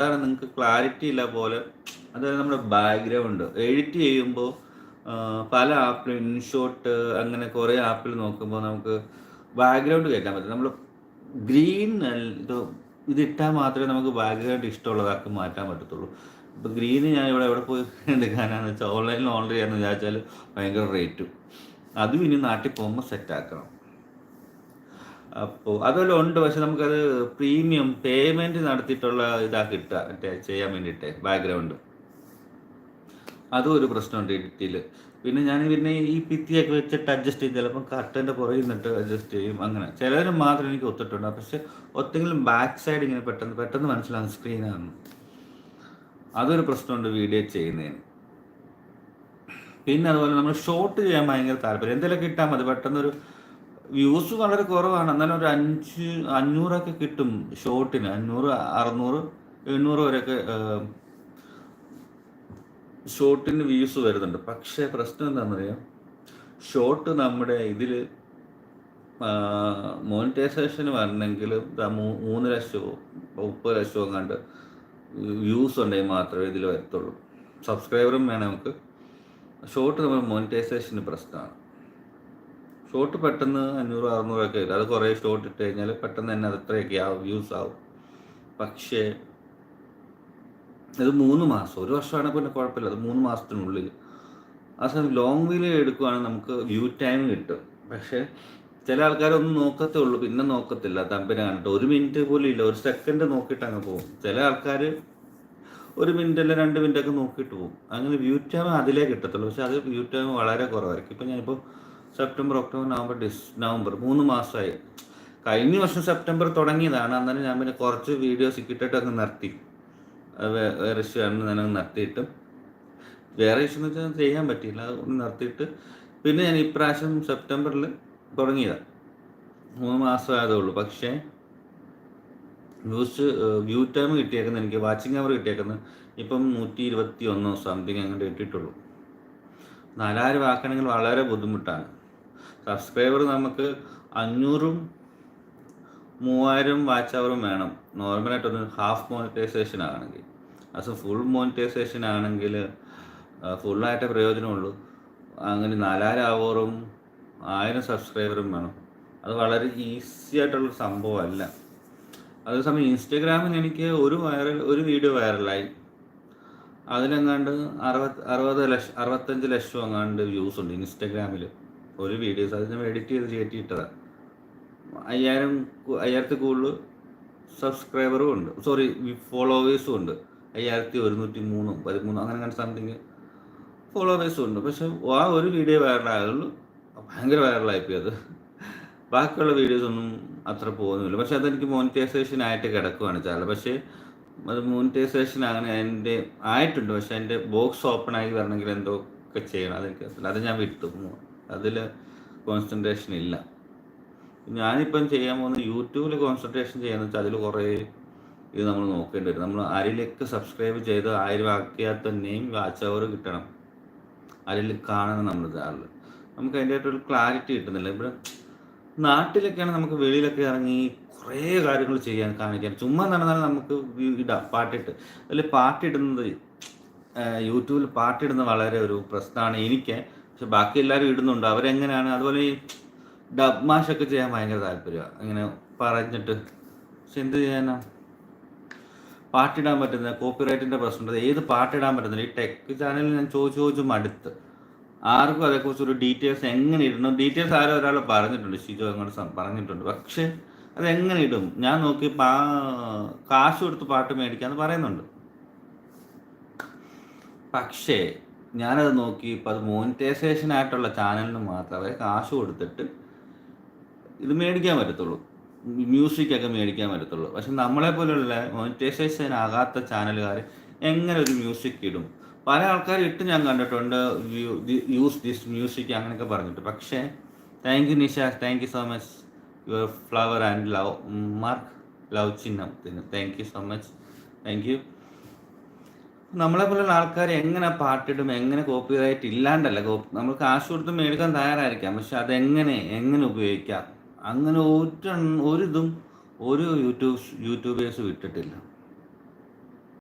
അതാണ് നിങ്ങൾക്ക് ക്ലാരിറ്റി ഇല്ല പോലെ. അതായത് നമ്മുടെ ബാക്ക്ഗ്രൗണ്ട് എഡിറ്റ് ചെയ്യുമ്പോൾ പല ആപ്പിലും ഇൻഷോട്ട് അങ്ങനെ കുറേ ആപ്പിൽ നോക്കുമ്പോൾ നമുക്ക് ബാക്ക്ഗ്രൗണ്ട് കയറ്റാൻ പറ്റും. നമ്മൾ ഗ്രീൻ ഇത് ഇതിട്ടാൽ മാത്രമേ നമുക്ക് ബാക്ക്ഗ്രൗണ്ട് ഇഷ്ടമുള്ളതാക്കി മാറ്റാൻ പറ്റത്തുള്ളൂ. ഇപ്പോൾ ഗ്രീന് ഞാൻ ഇവിടെ എവിടെ പോയി എടുക്കാനാണെന്ന് വെച്ചാൽ ഓൺലൈനിൽ ഓർഡർ ചെയ്യാമെന്ന് വിചാരിച്ചാൽ ഭയങ്കര റേറ്റും അതും ഇനി നാട്ടിൽ പോകുമ്പോൾ സെറ്റ് ആക്കണം. അപ്പോൾ അതുപോലെ ഉണ്ട്. പക്ഷെ നമുക്കത് പ്രീമിയം പേയ്മെന്റ് നടത്തിയിട്ടുള്ള ഇതാ കിട്ടുക. മറ്റേ ചെയ്യാൻ വേണ്ടിയിട്ട് ബാക്ക്ഗ്രൗണ്ട്. അതും ഒരു പ്രശ്നമുണ്ട് എഡിറ്റിൽ പിന്നെ ഞാൻ പിന്നെ ഈ ഭിത്തിയൊക്കെ വെച്ചിട്ട് അഡ്ജസ്റ്റ് ചെയ്ത് ചിലപ്പം കട്ടന്റെ പുറകിൽ നിന്നിട്ട് അഡ്ജസ്റ്റ് ചെയ്യും. അങ്ങനെ. ചിലതിന് മാത്രം എനിക്ക് ഒത്തിട്ടുണ്ട്. പക്ഷെ ഒത്തെങ്കിലും ബാക്ക് സൈഡ് ഇങ്ങനെ പെട്ടെന്ന് പെട്ടെന്ന് മനസ്സിലാകും സ്ക്രീനാണ് അതൊരു പ്രശ്നമുണ്ട് വീഡിയോ ചെയ്യുന്നതിന്. പിന്നെ അതുപോലെ നമ്മൾ ഷോർട്ട് ചെയ്യാൻ ഭയങ്കര താല്പര്യം. എന്തെങ്കിലുമൊക്കെ ഇട്ടാൽ മതി. പെട്ടെന്നൊരു വ്യൂസ് വളരെ കുറവാണ്. എന്നാലും ഒരു അഞ്ച് അഞ്ഞൂറൊക്കെ കിട്ടും ഷോർട്ടിന് അഞ്ഞൂറ് അറുന്നൂറ് എണ്ണൂറ് വരെയൊക്കെ ഷോർട്ടിന് വ്യൂസ് വരുന്നുണ്ട്. പക്ഷേ പ്രശ്നം എന്താണെന്നറിയാം? ഷോർട്ട് നമ്മുടെ ഇതിൽ മോണിറ്റൈസേഷൻ വരണമെങ്കിൽ മൂന്ന് ലക്ഷമോ മുപ്പത് ലക്ഷമോ കണ്ട് വ്യൂസ് ഉണ്ടെങ്കിൽ മാത്രമേ ഇതിൽ വരത്തുള്ളൂ. സബ്സ്ക്രൈബറും വേണം നമുക്ക്. ഷോർട്ട് നമ്മൾ മോണിറ്റൈസേഷന് പ്രശ്നമാണ്. ഷോർട്ട് പെട്ടെന്ന് അഞ്ഞൂറ് അറുന്നൂറൊക്കെ വരും. അത് കുറേ ഷോട്ട് ഇട്ട് കഴിഞ്ഞാൽ പെട്ടെന്ന് തന്നെ അത് ഇത്രയൊക്കെ ആവും വ്യൂസ് ആവും. പക്ഷേ ഇത് മൂന്ന് മാസം ഒരു വർഷമാണെങ്കിൽ പിന്നെ കുഴപ്പമില്ല. അത് മൂന്ന് മാസത്തിനുള്ളിൽ. ആ സമയം ലോങ് വീൽ എടുക്കുവാണെങ്കിൽ നമുക്ക് വ്യൂ ടൈം കിട്ടും. പക്ഷേ ചില ആൾക്കാരൊന്നും നോക്കത്തേ ഉള്ളൂ പിന്നെ നോക്കത്തില്ല. തമ്പിനെ കണ്ടിട്ട് ഒരു മിനിറ്റ് പോലും ഇല്ല. ഒരു സെക്കൻഡ് നോക്കിയിട്ട് അങ്ങ് പോകും. ചില ആൾക്കാർ ഒരു മിനിറ്റ് അല്ല രണ്ട് മിനിറ്റൊക്കെ നോക്കിയിട്ട് പോകും. അങ്ങനെ വ്യൂ ടൈം അതിലേ കിട്ടത്തുള്ളൂ. പക്ഷെ അത് വ്യൂ ടൈം വളരെ കുറവായിരിക്കും. ഇപ്പം ഞാനിപ്പോൾ സെപ്റ്റംബർ ഒക്ടോബർ നവംബർ ഡിസ് നവംബർ. മൂന്ന് മാസമായി കഴിഞ്ഞ വർഷം സെപ്റ്റംബർ തുടങ്ങിയതാണ്. അന്നേരം ഞാൻ പിന്നെ കുറച്ച് വീഡിയോസ് അങ്ങ് നിർത്തി. വേറെ ഇഷ്യൂ ആണ് അങ്ങ് നിർത്തിയിട്ട്. വേറെ ഇഷ്യൂ എന്ന് വെച്ചാൽ ചെയ്യാൻ പറ്റിയില്ല. ഒന്ന് നിർത്തിയിട്ട് പിന്നെ ഞാൻ ഇപ്രാവശ്യം സെപ്റ്റംബറിൽ തുടങ്ങിയതാണ് മൂന്ന് മാസം ഉള്ളൂ പക്ഷേ വ്യൂസ് വ്യൂ ടൈം കിട്ടിയേക്കുന്ന. എനിക്ക് വാച്ചിങ് അവർ കിട്ടിയേക്കുന്ന. ഇപ്പം നൂറ്റി ഇരുപത്തി ഒന്നോ സംതിങ് അങ്ങോട്ട് ഇട്ടിട്ടുള്ളൂ. നാലായിരം ആക്കണമെങ്കിൽ വളരെ ബുദ്ധിമുട്ടാണ്. സബ്സ്ക്രൈബർ നമുക്ക് അഞ്ഞൂറും മൂവായിരം വാച്ച് അവറും വേണം. നോർമലായിട്ടൊന്ന് ഹാഫ് മോണിറ്റൈസേഷൻ ആണെങ്കിൽ. അത് ഫുൾ മോണിറ്റൈസേഷൻ ആണെങ്കിൽ ഫുള്ളായിട്ടേ പ്രയോജനമുള്ളൂ. അങ്ങനെ നാലായിരം അവറും ആയിരം സബ്സ്ക്രൈബറും വേണം. അത് വളരെ ഈസി ആയിട്ടുള്ള സംഭവമല്ല. അതേസമയം ഇൻസ്റ്റഗ്രാമിൽ എനിക്ക് ഒരു വൈറൽ ഒരു വീഡിയോ വൈറലായി അതിലെങ്ങാണ്ട് അറുപത് അറുപത് ലക്ഷം അറുപത്തഞ്ച് ലക്ഷം എങ്ങാണ്ട് വ്യൂസ് ഉണ്ട് ഇൻസ്റ്റഗ്രാമിൽ ഒരു വീഡിയോസ് സാധനം എഡിറ്റ് ചെയ്ത് കയറ്റിയിട്ടതാണ് അയ്യായിരം അയ്യായിരത്തി കൂടുതൽ സബ്സ്ക്രൈബറും ഉണ്ട്. സോറി ഫോളോവേഴ്സും ഉണ്ട്. അയ്യായിരത്തി ഒരുന്നൂറ്റി മൂന്നും പതിമൂന്നും അങ്ങനെ അങ്ങനെ സംതിങ് ഫോളോവേഴ്സും ഉണ്ട്. പക്ഷെ ആ ഒരു വീഡിയോ വൈറലായുള്ളൂ ഭയങ്കര വൈറലായിപ്പോയി അത്. ബാക്കിയുള്ള വീഡിയോസ് ഒന്നും അത്ര പോകുന്നില്ല. പക്ഷെ അതെനിക്ക് മോണിറ്റൈസേഷൻ ആയിട്ട് കിടക്കുവാണ് ചാനൽ. പക്ഷേ അത് മോണിറ്റൈസേഷൻ അങ്ങനെ എന്റെ ആയിട്ടുണ്ട്. പക്ഷെ എന്റെ ബോക്സ് ഓപ്പൺ ആയി വരണമെങ്കിൽ എന്തോ ഒക്കെ ചെയ്യണം. അതെനിക്ക് അത് ഞാൻ വിട്ടു. അതിൽ കോൺസെൻട്രേഷൻ ഇല്ല. ഞാനിപ്പം ചെയ്യാൻ പോകുന്ന യൂട്യൂബിൽ കോൺസെൻട്രേഷൻ ചെയ്യാന്ന് വെച്ചാൽ അതിൽ കുറേ ഇത് നമ്മൾ നോക്കേണ്ടി വരും. നമ്മൾ ആരിലേക്ക് സബ്സ്ക്രൈബ് ചെയ്ത് ആയിരം ആക്കിയാൽ തന്നെയും വാച്ച് അവർ കിട്ടണം. അതിൽ കാണണം നമ്മൾ ചാനൽ നമുക്ക് അതിന്റെ ആയിട്ടൊരു ക്ലാരിറ്റി കിട്ടുന്നില്ല. ഇവിടെ നാട്ടിലൊക്കെയാണ് നമുക്ക് വെളിയിലൊക്കെ ഇറങ്ങി കുറേ കാര്യങ്ങൾ ചെയ്യാൻ കാണിക്കാൻ. ചുമ്മാ നടന്നാലും നമുക്ക് ഇടാം പാട്ടിട്ട്. അതിൽ പാട്ടിടുന്നത് യൂട്യൂബിൽ പാട്ടിടുന്നത് വളരെ ഒരു പ്രശ്നമാണ് എനിക്ക്. പക്ഷെ ബാക്കി എല്ലാവരും ഇടുന്നുണ്ട്. അവരെങ്ങനെയാണ്? അതുപോലെ ഈ ഡബ് മാഷൊക്കെ ചെയ്യാൻ ഭയങ്കര താല്പര്യമാണ് ഇങ്ങനെ പറഞ്ഞിട്ട്. പക്ഷെ എന്ത് ചെയ്യാനാ? പാട്ടിടാൻ പറ്റുന്ന കോപ്പിറൈറ്റിന്റെ പ്രശ്നമുണ്ട്. ഏത് പാട്ടിടാൻ പറ്റുന്നില്ല. ഈ ടെക് ചാനലിൽ ഞാൻ ചോദിച്ചു ചോദിച്ചു മടുത്ത്. ആർക്കും അതേക്കുറിച്ച് ഒരു ഡീറ്റെയിൽസ് എങ്ങനെ ഇടണം? ഡീറ്റെയിൽസ് ആരോ ഒരാൾ പറഞ്ഞിട്ടുണ്ട്. ഷിജോ അങ്ങോട്ട് പറഞ്ഞിട്ടുണ്ട്. പക്ഷേ അതെങ്ങനെ ഇടും? ഞാൻ നോക്കി പാ കാശ് കൊടുത്ത് പാട്ട് മേടിക്കാന്ന് പറയുന്നുണ്ട്. പക്ഷേ ഞാനത് നോക്കി ഇപ്പോൾ അത് മോണിറ്റൈസേഷൻ ആയിട്ടുള്ള ചാനലിന് മാത്രമേ കാശ് കൊടുത്തിട്ട് ഇത് മേടിക്കാൻ പറ്റത്തുള്ളൂ. മ്യൂസിക്കൊക്കെ മേടിക്കാൻ പറ്റത്തുള്ളൂ. പക്ഷെ നമ്മളെ പോലെയുള്ള മോണിറ്റൈസേഷൻ ആകാത്ത ചാനലുകാർ എങ്ങനെ ഒരു മ്യൂസിക് ഇടും? പല ആൾക്കാർ ഇട്ട് ഞാൻ കണ്ടിട്ടുണ്ട് യൂസ് ദിസ് മ്യൂസിക് അങ്ങനെയൊക്കെ പറഞ്ഞിട്ട്. പക്ഷേ thank you Nisha thank you so much your flower and love mark love ചിഹ്നം. Thank you so much thank you നമ്മളെ പോലുള്ള ആൾക്കാർ എങ്ങനെ പാട്ടിടും എങ്ങനെ കോപ്പി റൈറ്റ് ഇല്ലാണ്ടല്ല നമ്മൾ കാശ് കൊടുത്ത് മേടിക്കാൻ തയ്യാറായിരിക്കാം. പക്ഷെ അതെങ്ങനെ എങ്ങനെ ഉപയോഗിക്കാം? അങ്ങനെ ഒരു ഒരിതും ഒരു യൂട്യൂബ് യൂട്യൂബേഴ്സ് വിട്ടിട്ടില്ല.